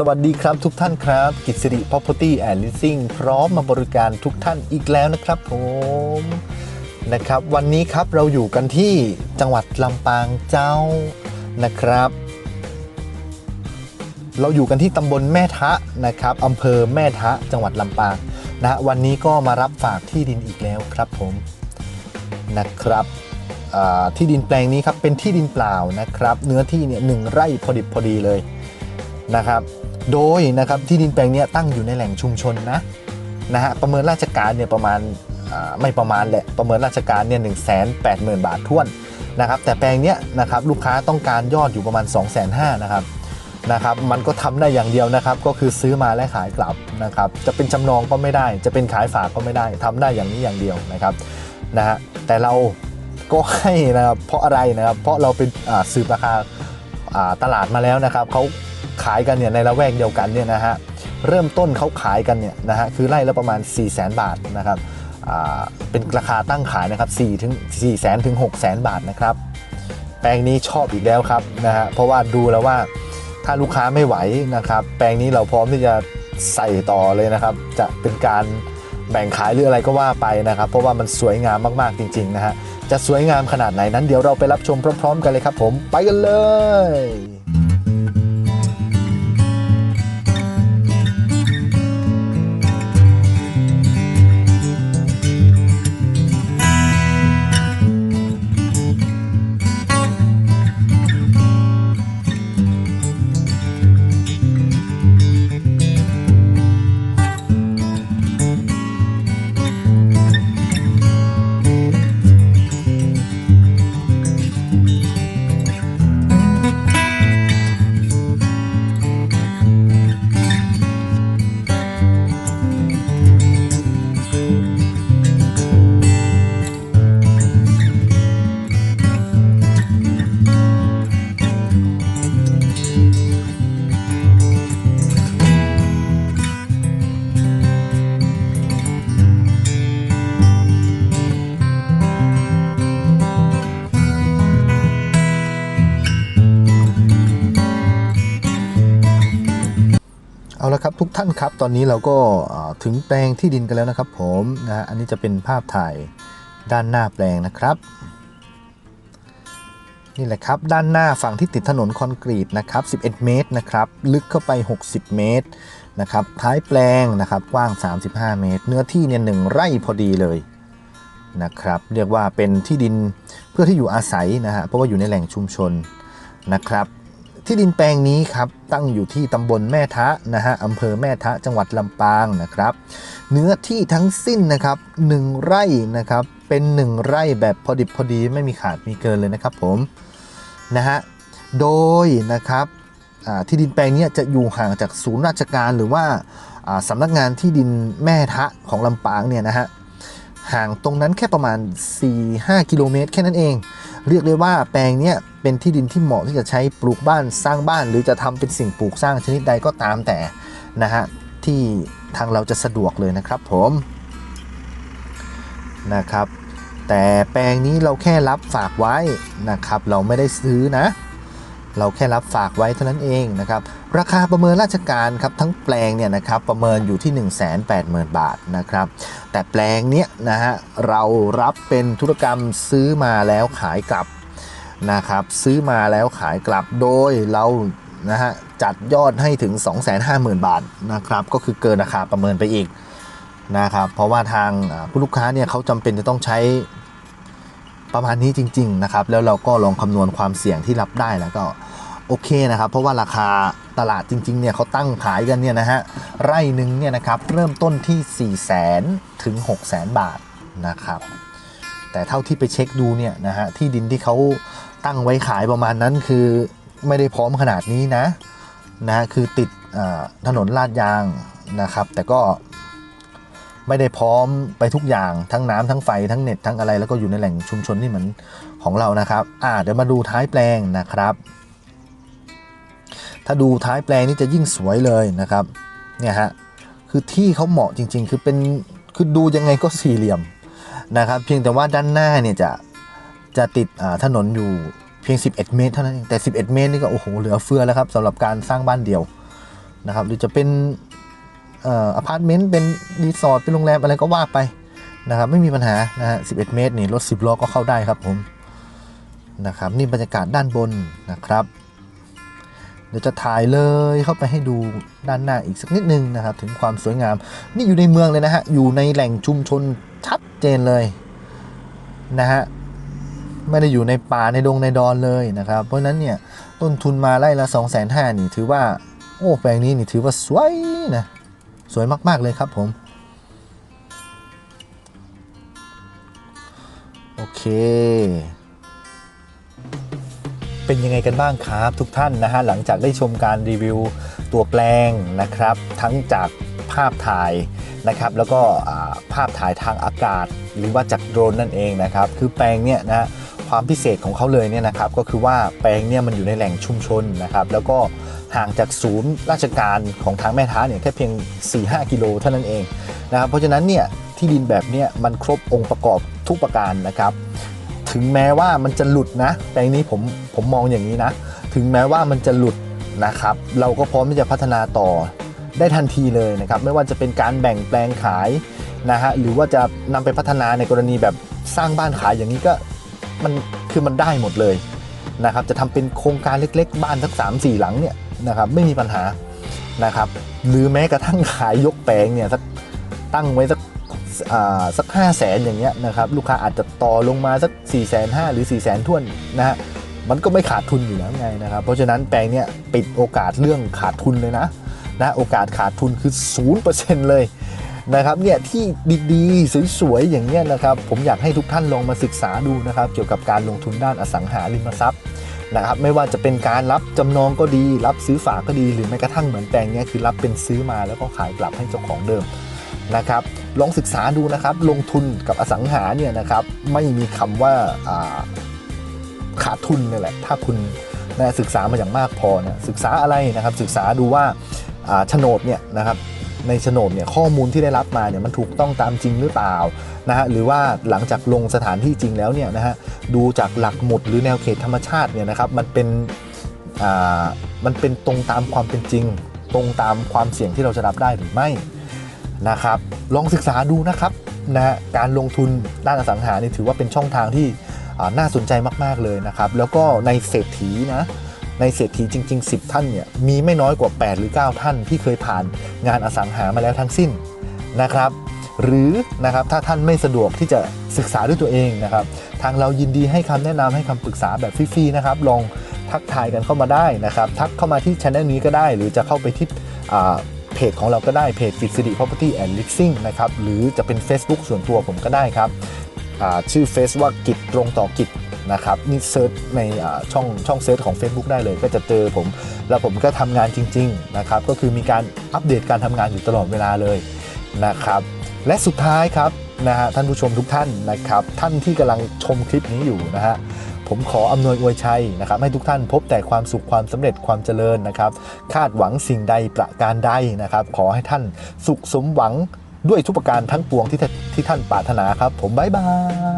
สวัสดีครับทุกท่านครับ กิจสิริ Property and Leasing พร้อมมาบริการทุกท่านอีกแล้วนะครับผมนะครับ วันนี้ครับเราอยู่กันที่จังหวัดลำปางเจ้านะครับ เราอยู่กันที่ตำบลแม่ทะนะครับอำเภอแม่ทะจังหวัดลำปางนะวันนี้ก็มารับฝากที่ดินอีกแล้วครับผมนะครับที่ดินแปลงนี้ครับเป็นที่ดินเปล่านะครับ เนื้อที่เนี่ยหนึ่งไร่พอดิบพอดีเลยนะครับ โดยนะครับที่ดินแปลงนี้ตั้งอยู่ในแหล่งชุมชนนะนะฮะประเมินราชการเนี่ยประมาณไม่ประมาณแหละประเมินราชการเนี่ยหนึ่งแสนแปดหมื่นบาทท้วนนะครับแต่แปลงเนี้ยนะครับลูกค้าต้องการยอดอยู่ประมาณ2องแสนห้านะครับนะครับมันก็ทำได้อย่างเดียวนะครับก็คือซื้อมาและขายกลับนะครับจะเป็นจำนองก็ไม่ได้ จะเป็นขายฝากก็ไม่ได้ทำได้อย่างนี้อย่างเดียวนะครับนะฮะแต่เราก็ให้นะครับเพราะอะไรนะครับเพราะเราเป็นอ่าสืบราคาอ่าตลาดมาแล้วนะครับเขา ขายกันเนี่ยในละแวกเดียวกันเนี่ยนะฮะเริ่มต้นเขาขายกันเนี่ยนะฮะคือไร่ละประมาณ 4 0 0 0 0 0 บาทนะครับเป็นราคาตั้งขายนะครับ4ถึง4แสนถึง6แสนบาทนะครับ แปลงนี้ชอบอีกแล้วครับนะฮะเพราะว่าดูแล้วว่าถ้าลูกค้าไม่ไหวนะครับ แปลงนี้เราพร้อมที่จะใส่ต่อเลยนะครับ จะเป็นการแบ่งขายหรืออะไรก็ว่าไปนะครับ เพราะว่ามันสวยงามมากๆจริงๆนะฮะจะสวยงามขนาดไหนนั้นเดี๋ยวเราไปรับชมพร้อม ๆ กันเลยครับผมไปกันเลย เอาละครับทุกท่านครับตอนนี้เราก็ถึงแปลงที่ดินกันแล้วนะครับ ผมนะฮะอันนี้จะเป็นภาพถ่ายด้านหน้าแปลงนะครับ นี่แหละครับด้านหน้าฝั่งที่ติดถนนคอนกรีตนะครับ 11 เมตรนะครับ ลึกเข้าไป 60 เมตรนะครับ ท้ายแปลงนะครับกว้าง 35 เมตร เนื้อที่เนี่ยหนึ่งไร่พอดีเลยนะครับเรียกว่าเป็นที่ดินเพื่อที่อยู่อาศัยนะฮะเพราะว่าอยู่ในแหล่งชุมชนนะครับ ที่ดินแปลงนี้ครับตั้งอยู่ที่ตำบลแม่ทะนะฮะอำเภอแม่ทะจังหวัดลำปางนะครับ เนื้อที่ทั้งสิ้นนะครับ1ไร่นะครับเป็น 1 ไร่แบบพอดิบพอดีไม่มีขาดมีเกินเลยนะครับผมนะฮะโดยนะครับที่ดินแปลงนี้จะอยู่ห่างจากศูนย์ราชการหรือว่าอ่าสำนักงานที่ดินแม่ทะของลำปางเนี่ยนะฮะห่างตรงนั้นแค่ประมาณ 4-5 กิโลเมตรแค่นั้นเอง เรียกเลยว่าแปลงเนี้ยเป็นที่ดินที่เหมาะที่จะใช้ปลูกบ้านสร้างบ้าน หรือจะทำเป็นสิ่งปลูกสร้างชนิดใดก็ตามแต่นะฮะที่ทางเราจะสะดวกเลยนะครับผมนะครับ แต่แปลงนี้เราแค่รับฝากไว้นะครับ เราไม่ได้ซื้อนะ เราแค่รับฝากไว้เท่านั้นเองนะครับ ราคาประเมินราชการครับทั้งแปลงเนี่ยนะครับประเมินอยู่ที่ 180,000 บาทนะครับ แต่แปลงเนี้ยนะฮะเรารับเป็นธุรกรรมซื้อมาแล้วขายกลับนะครับ ซื้อมาแล้วขายกลับโดยเรานะฮะจัดยอดให้ถึง 250,000 บาทนะครับ ก็คือเกินราคาประเมินไปอีกนะครับ เพราะว่าทางผู้ลูกค้าเนี่ยเขาจำเป็นจะต้องใช้ ประมาณนี้จริง ๆ นะครับ แล้วเราก็ลองคำนวณความเสี่ยงที่รับได้แล้วก็โอเคนะครับ เพราะว่าราคาตลาดจริง ๆ เนี่ยเขาตั้งขายกันเนี่ยนะฮะไร่หนึ่งเนี่ยนะครับเริ่มต้นที่ 4 0 0 0 0 0ถึง6 0 0 0 0บาทนะครับแต่เท่าที่ไปเช็คดูเนี่ยนะฮะที่ดินที่เขาตั้งไว้ขายประมาณนั้นคือไม่ได้พร้อมขนาดนี้นะนะคือติดถนนลาดยางนะครับ แต่ก็ ไม่ได้พร้อมไปทุกอย่างทั้งน้ำทั้งไฟทั้งเน็ตทั้งอะไรแล้วก็อยู่ในแหล่งชุมชนที่เหมือนของเรานะครับ อ่าเดี๋ยวมาดูท้ายแปลงนะครับ ถ้าดูท้ายแปลงนี่จะยิ่งสวยเลยนะครับเนี่ยฮะคือที่เขาเหมาะจริง ๆ คือเป็นคือดูยังไงก็สี่เหลี่ยมนะครับ เพียงแต่ว่าด้านหน้าเนี่ยจะจะติดอ่าถนนอยู่เพียง 11 เมตรเท่านั้นเองแต่ 11 เมตรนี่ก็โอ้โหเหลือเฟือแล้วครับสำหรับการสร้างบ้านเดี่ยวนะครับ หรือจะเป็น อ่ออพาร์ตเมนต์เป็นรีสอร์ทเป็นโรงแรมอะไรก็ว่าไปนะครับไม่มีปัญหานะฮะ11 เมตรนี่รถ 10ล้อก็เข้าได้ครับผมนะครับนี่บรรยากาศด้านบนนะครับ เดี๋ยวจะถ่ายเลยเข้าไปให้ดูด้านหน้าอีกสักนิดนึงนะครับ ถึงความสวยงาม นี่อยู่ในเมืองเลยนะฮะอยู่ในแหล่งชุมชนชัดเจนเลยนะฮะไม่ได้อยู่ในป่าในดงในดอนเลยนะครับ เพราะนั้นเนี่ยต้นทุนมาไร่ละ 2 5 0 0 0 0นี่ถือว่า โอ้แปลงนี้นี่ถือว่าสวยนะ สวยมากๆเลยครับผม โอเค เป็นยังไงกันบ้างครับทุกท่านนะฮะหลังจากได้ชมการรีวิวตัวแปลงนะครับ ทั้งจากภาพถ่ายนะครับ แล้วก็ภาพถ่ายทางอากาศ หรือว่าจากโดรนนั่นเองนะครับ คือแปลงเนี่ยนะความพิเศษของเขาเลยเนี่ยนะครับ ก็คือว่าแปลงเนี่ยมันอยู่ในแหล่งชุมชนนะครับ แล้วก็ ห่างจากศูนย์ราชการของทางแม่ท้าเนี่ยแค่เพียง 4-5 กิโลเท่านั้นเองนะครับเพราะฉะนั้นเนี่ยที่ดินแบบเนี้ยมันครบองค์ประกอบทุกประการนะครับ ถึงแม้ว่ามันจะหลุดนะแปลงนี้ผมผมมองอย่างนี้นะ ถึงแม้ว่ามันจะหลุดนะครับ เราก็พร้อมที่จะพัฒนาต่อได้ทันทีเลยนะครับ ไม่ว่าจะเป็นการแบ่งแปลงขายนะฮะหรือว่าจะนำไปพัฒนาในกรณีแบบสร้างบ้านขายอย่างนี้ก็มันคือมันได้หมดเลยนะครับ จะทำเป็นโครงการเล็กๆ บ้านสัก3 4 หลังเนี่ย นะครับไม่มีปัญหานะครับหรือแม้กระทั่งขายยกแปลงเนี่ยสักตั้งไว้สักสัก5 0 0แสนอย่างเงี้ยนะครับลูกค้าอาจจะต่อลงมาสัก4 5 0 0 0หรือ4 0 0 0 0ท่วนนะฮะมันก็ไม่ขาดทุนอยู่แล้วไงนะครับ เพราะฉะนั้นแปลงเนี้ยปิดโอกาสเรื่องขาดทุนเลยนะนะโอกาสขาดทุนคือ 0%เลยนะครับเนี่ยที่ดีๆ สวยๆอย่างเงี้ยนะครับผมอยากให้ทุกท่านลองมาศึกษาดูนะครับเกี่ยวกับการลงทุนด้านอสังหาริมทรัพย์ นะครับไม่ว่าจะเป็นการรับจำนองก็ดี รับซื้อฝากก็ดี หรือแม้กระทั่งเหมือนแปลงเนี้ยคือรับเป็นซื้อมาแล้วก็ขายกลับให้เจ้าของเดิมนะครับลองศึกษาดูนะครับลงทุนกับอสังหาเนี่ยนะครับไม่มีคำว่าอ่าขาดทุนนี่แหละถ้าคุณนะศึกษามาอย่างมากพอนะศึกษาอะไรนะครับศึกษาดูว่าโฉนดเนี่ยนะครับ ในโฉนดเนี่ยข้อมูลที่ได้รับมาเนี่ยมันถูกต้องตามจริงหรือเปล่านะฮะหรือว่าหลังจากลงสถานที่จริงแล้วเนี่ยนะฮะดูจากหลักหมุดหรือแนวเขตธรรมชาติเนี่ยนะครับมันเป็นอ่ามันเป็นตรงตามความเป็นจริง ตรงตามความเสี่ยงที่เราจะรับได้หรือไม่นะครับลองศึกษาดูนะครับนะฮะการลงทุนด้านอสังหานี่ถือว่าเป็นช่องทางที่น่าสนใจมาก ๆ เลยนะครับ แล้วก็ในเศรษฐีนะ ในเศรษฐีจริง ๆ 10 ท่านเนี่ยมีไม่น้อยกว่า 8 หรือ 9 ท่านที่เคยผ่านงานอสังหามาแล้วทั้งสิ้นนะครับหรือนะครับถ้าท่านไม่สะดวกที่จะศึกษาด้วยตัวเองนะครับ ทางเรายินดีให้คำแนะนำให้คำปรึกษาแบบฟรีๆนะครับ ลองทักทายกันเข้ามาได้นะครับ ทักเข้ามาที่ช anel นี้ก็ได้ หรือจะเข้าไปที่อ่าเพจของเราก็ได้เพจกิจสิริ property and leasing นะครับหรือจะเป็น Facebook ส่วนตัวผมก็ได้ครับอ่าชื่อเฟซว่ากิจตรงต่อกิจ นะครับนี่เซิร์ชในช่องช่องเซิร์ชของ Facebook ได้เลย ก็จะเจอผม แล้วผมก็ทำงานจริง ๆ นะครับ ก็คือมีการอัปเดตการทำงานอยู่ตลอดเวลาเลยนะครับ และสุดท้ายครับนะฮะท่านผู้ชมทุกท่านนะครับ ท่านที่กำลังชมคลิปนี้อยู่นะฮะผมขออำนวยอวยชัยนะครับให้ทุกท่านพบแต่ความสุขความสำเร็จความเจริญนะครับ คาดหวังสิ่งใดประการใดนะครับ ขอให้ท่านสุขสมหวังด้วยทุกประการทั้งปวงที่ที่ท่านปรารถนาครับ ผมบายบาย